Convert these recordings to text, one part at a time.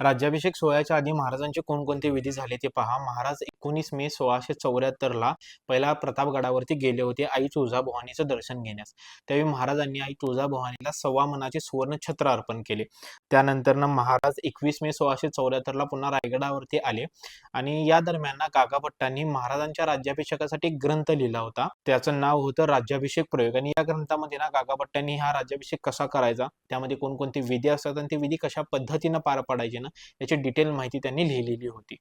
राज्याभिषेक सोहळ्याच्या आधी महाराजांचे कोणकोणते विधी झाले ते पहा. महाराज एकोणीस मे सोळाशे चौऱ्याहत्तरला पहिला प्रतापगडावरती गेले होते आई तुळजाभवानीचं दर्शन घेण्यास. त्यावेळी महाराजांनी आई तुळजाभवानीला सव्वा मनाचे सुवर्ण छत्र अर्पण केले. त्यानंतर महाराज एकवीस मे सोळाशे चौऱ्याहत्तरला पुन्हा रायगडावरती आले आणि या दरम्यान ना गागाभट्टांनी महाराजांच्या राज्याभिषेकासाठी एक ग्रंथ लिहिला होता. त्याचं नाव होतं राज्याभिषेक प्रयोग आणि या ग्रंथामध्ये ना गागाभट्टांनी हा राज्याभिषेक कसा करायचा? त्यामध्ये कोणकोणते विधी असतात आणि ते विधी कशा पद्धतीनं पार पाडायचे? ना याची डिटेल माहिती त्यांनी लिहिलेली होती.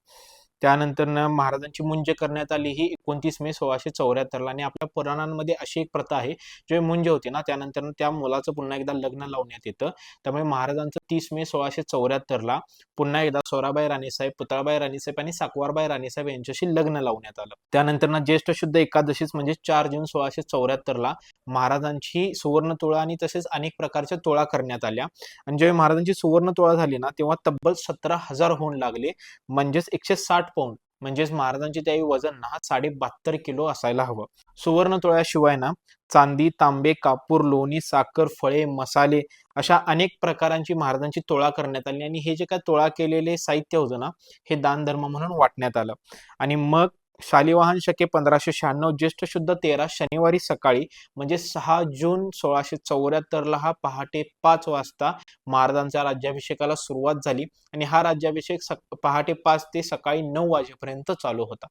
त्यानंतर महाराजांची मुंज करण्यात आली. ही एकोणतीस मे सोळाशे चौऱ्याहत्तरला आणि आपल्या पुराणांमध्ये अशी एक प्रथा आहे जे मुंज होती ना त्यानंतर त्या मुलाचं पुन्हा एकदा लग्न लावण्यात येतं. त्यामुळे महाराजांचं तीस मे सोळाशे चौऱ्याहत्तरला पुन्हा एकदा सोराबाई राणीसाहेब पुतळाबाई राणीसाहेब आणि साकवारबाई राणीसाहेब यांच्याशी लग्न लावण्यात आलं. त्यानंतर ना ज्येष्ठ शुद्ध एकादशीच म्हणजे चार जून सोळाशे चौऱ्याहत्तरला महाराजांची सुवर्ण तुळा आणि तसेच अनेक प्रकारच्या तुळा करण्यात आल्या. आणि जेव्हा महाराजांची सुवर्ण तुळा झाली ना तेव्हा तब्बल सतरा हजार होऊन लागले. म्हणजेच एकशे साठ पौंड. म्हणजेच महाराजांचे त्यावेळी वजन ना साडे बहात्तर किलो असायला हवं. सुवर्ण तोळ्याशिवाय ना चांदी तांबे कापूर लोणी साखर फळे मसाले अशा अनेक प्रकारांची महाराजांची तोळा करण्यात आली आणि हे जे काय तोळा केलेले साहित्य होतं ना हे दानधर्म म्हणून वाटण्यात आलं. आणि मग शालिवाहन शके पंधराशे शहाण्णव ज्येष्ठ शुद्ध तेरा शनिवारी सकाळी म्हणजे सहा जून सोळाशे चौऱ्याहत्तरला हा पहाटे पाच वाजता महाराजांच्या राज्याभिषेकाला सुरुवात झाली. आणि हा राज्याभिषेक सक पहाटे पाच ते सकाळी नऊ वाजेपर्यंत चालू होता.